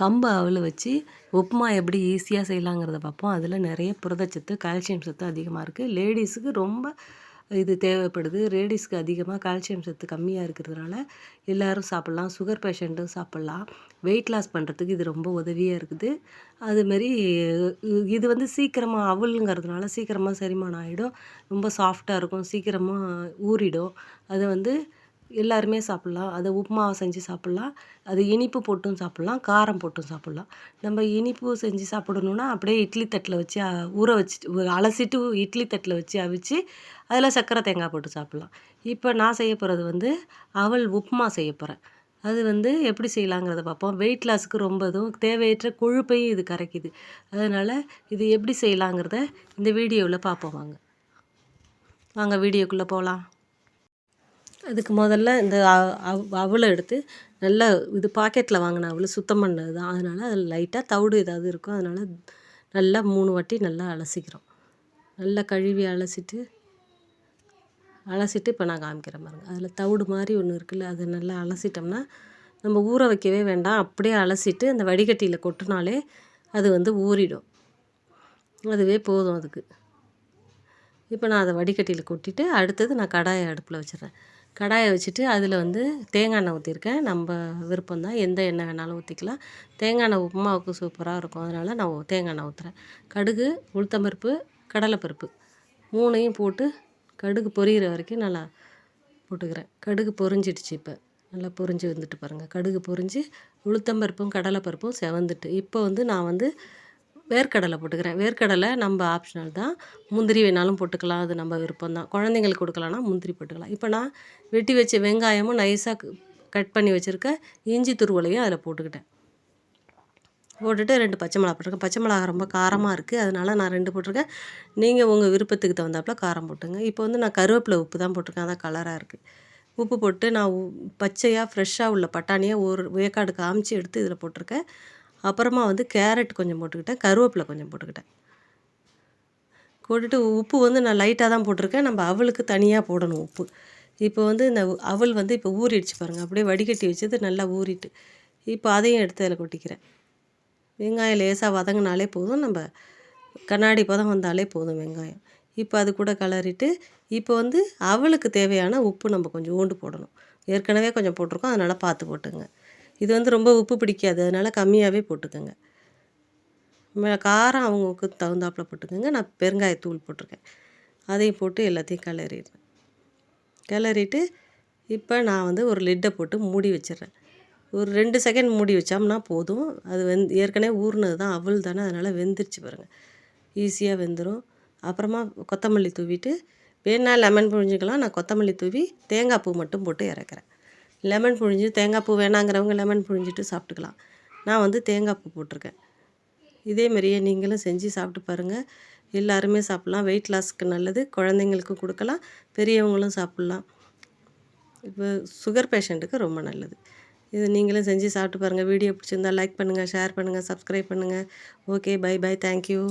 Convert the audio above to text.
கம்பு அவல் வச்சு உப்புமா எப்படி ஈஸியாக செய்யலாங்கிறத பார்ப்போம் அதில் நிறைய புரதச்சத்து கால்சியம் சத்து அதிகமாக இருக்குது லேடிஸுக்கு ரொம்ப இது தேவைப்படுது. லேடிஸ்க்கு அதிகமாக கால்சியம் சத்து கம்மியாக இருக்கிறதுனால எல்லோரும் சாப்பிட்லாம். சுகர் பேஷண்ட்டும் சாப்பிட்லாம். வெயிட் லாஸ் பண்ணுறதுக்கு இது ரொம்ப உதவியாக இருக்குது. அதுமாரி இது வந்து சீக்கிரமாக அவலுங்கிறதுனால சீக்கிரமாக செரிமானம் ஆகிடும் ரொம்ப சாஃப்டாக இருக்கும். சீக்கிரமாக ஊறிடும். அதை வந்து எல்லாருமே சாப்பிட்லாம். அதை உப்புமாவை செஞ்சு சாப்பிட்லாம். அது இனிப்பு போட்டும் சாப்பிட்லாம். காரம் போட்டும் சாப்பிட்லாம். நம்ம இனிப்பு செஞ்சு சாப்பிடணுன்னா அப்படியே இட்லி தட்டில் வச்சு ஊற வச்சுட்டு அலசிட்டு இட்லி தட்டில் வச்சு அவிச்சு அதில் சர்க்கரை தேங்காய் போட்டு சாப்பிட்லாம். இப்போ நான் செய்ய போகிறது வந்து அவள் உப்புமா செய்ய போகிறேன் அது வந்து எப்படி செய்யலாங்கிறத பார்ப்போம். வெயிட் லாஸுக்கு ரொம்ப இதுவும் தேவையற்ற கொழுப்பையும் இது கரைக்குது. அதனால் இது எப்படி செய்யலாங்கிறத இந்த வீடியோவில் பார்ப்போம் வாங்க. வாங்க வீடியோக்குள்ளே போகலாம். அதுக்கு முதல்ல இந்த அவலை எடுத்து நல்லா இது பாக்கெட்டில் வாங்கின அவளை சுத்தம் பண்ணது தான் அதனால் அதில் லைட்டாக தவிடு ஏதாவது இருக்கும். அதனால் நல்லா மூணு வாட்டி நல்லா அலசிக்கிறோம். நல்லா கழுவி அலசிட்டு அலசிட்டு இப்போ நான் காமிக்கிறேன் பாருங்கள் அதில் தவிடு மாதிரி ஒன்று இருக்குல்ல அதை நல்லா அலசிட்டோம்னா நம்ம ஊற வைக்கவே வேண்டாம். அப்படியே அலசிட்டு அந்த வடிகட்டியில் கொட்டினாலே அது வந்து ஊறிடும். அதுவே போதும் அதுக்கு. இப்போ நான் அதை வடிகட்டியில் கொட்டிட்டு அடுத்தது நான் கடாயை அடுப்பில் வச்சிடறேன். கடாயை வச்சுட்டு அதில் வந்து தேங்காய் எண்ணெய் ஊற்றிருக்கேன் நம்ம விருப்பம் தான் எந்த எண்ணெய் வேணாலும் ஊற்றிக்கலாம் தேங்காய் எண்ணெய் உப்புமாவுக்கு சூப்பராக இருக்கும். அதனால் நான் தேங்காய் எண்ணெய் ஊற்றுறேன் கடுகு உளுத்தம்பருப்பு கடலைப்பருப்பு மூணையும் போட்டு கடுகு பொரியிற வரைக்கும் நல்லா போட்டுக்கிறேன். கடுகு பொரிஞ்சிடுச்சு இப்போ. நல்லா பொரிஞ்சு வந்துட்டு பாருங்கள் கடுகு பொரிஞ்சு உளுத்தம்பருப்பும் கடலைப்பருப்பும் செவந்துட்டு. இப்போ வந்து நான் வந்து வேர்க்கடலை போட்டுக்கிறேன். வேர்க்கடலை நம்ம ஆப்ஷனல் தான். முந்திரி வேணாலும் போட்டுக்கலாம். அது நம்ம விருப்பம் தான் குழந்தைங்களுக்கு கொடுக்கலாம்னா முந்திரி போட்டுக்கலாம். இப்போ நான் வெட்டி வச்ச வெங்காயமும் நைஸாக கட் பண்ணி வச்சுருக்க இஞ்சி துருவலையும் அதில் போட்டுக்கிட்டேன். போட்டுட்டு ரெண்டு பச்சை மிளகா போட்டிருக்கேன். பச்சை மிளகா ரொம்ப காரமாக இருக்குது அதனால் நான் ரெண்டு போட்டிருக்கேன். நீங்கள் உங்கள் விருப்பத்துக்கு தகுந்தாப்பில் காரம் போட்டுங்க. இப்போ வந்து நான் கருவேப்பிலை உப்பு தான் போட்டிருக்கேன். அதான் கலராக இருக்குது உப்பு போட்டு நான் பச்சையாக ஃப்ரெஷ்ஷாக உள்ள பட்டாணியை ஒரு வேக்காடு காமிச்சு எடுத்து இதில் போட்டிருக்கேன். அப்புறமா வந்து கேரட் கொஞ்சம் போட்டுக்கிட்டேன் கருவேப்பிலை கொஞ்சம் போட்டுக்கிட்டேன். போட்டுட்டு உப்பு வந்து நான் லைட்டாக தான் போட்டிருக்கேன். நம்ம அவளுக்கு தனியாக போடணும் உப்பு. இப்போ வந்து இந்த அவள் வந்து இப்போ ஊறிடுச்சு பாருங்கள் அப்படியே வடிகட்டி வச்சது நல்லா ஊறிட்டு. இப்போ அதையும் எடுத்து அதில் கொட்டிக்கிறேன். வெங்காயம் லேசாக வதங்கினாலே போதும். நம்ம கண்ணாடி பதம் வந்தாலே போதும் வெங்காயம். இப்போ அது கூட கலரிட்டு இப்போ வந்து அவளுக்கு தேவையான உப்பு நம்ம கொஞ்சம் ஊண்டு போடணும். ஏற்கனவே கொஞ்சம் போட்டிருக்கோம். அதனால் பார்த்து போட்டுங்க. இது வந்து ரொம்ப உப்பு பிடிக்காது. அதனால் கம்மியாகவே போட்டுக்கோங்க. காரம் அவங்களுக்கு தகுந்தாப்பில் போட்டுக்கோங்க. நான் பெருங்காயத்தூள் போட்டிருக்கேன். அதையும் போட்டு எல்லாத்தையும் கிளறிடுறேன். கிளறிட்டு இப்போ நான் வந்து ஒரு லிட்டை போட்டு மூடி வச்சிடுறேன். ஒரு ரெண்டு செகண்ட் மூடி வச்சோம்னா போதும். அது வெந் ஏற்கனவே ஊறினது தான் அவள் தானே அதனால் வெந்துருச்சு பாருங்கள் ஈஸியாக வெந்துடும் அப்புறமா கொத்தமல்லி தூவிட்டு வேணா லெமன் புழிஞ்சிக்கலாம். நான் கொத்தமல்லி தூவி தேங்காய் பூ மட்டும் போட்டு இறக்குறேன். லெமன் புழிஞ்சு தேங்காய் பூ வேணாங்கிறவங்க லெமன் புழிஞ்சிட்டு சாப்பிட்டுக்கலாம். நான் வந்து தேங்காய் பூ போட்டிருக்கேன் இதேமாரியே நீங்களும் செஞ்சு சாப்பிட்டு பாருங்கள் எல்லாருமே சாப்பிட்லாம். வெயிட் லாஸ்க்கு நல்லது. குழந்தைங்களுக்கும் கொடுக்கலாம். பெரியவங்களும் சாப்பிட்லாம். இப்போ சுகர் பேஷண்ட்டுக்கு ரொம்ப நல்லது. இது நீங்களும் செஞ்சு சாப்பிட்டு பாருங்கள் வீடியோ பிடிச்சிருந்தா லைக் பண்ணுங்கள் ஷேர் பண்ணுங்கள் சப்ஸ்கிரைப் பண்ணுங்கள் ஓகே பை பை தேங்க்யூ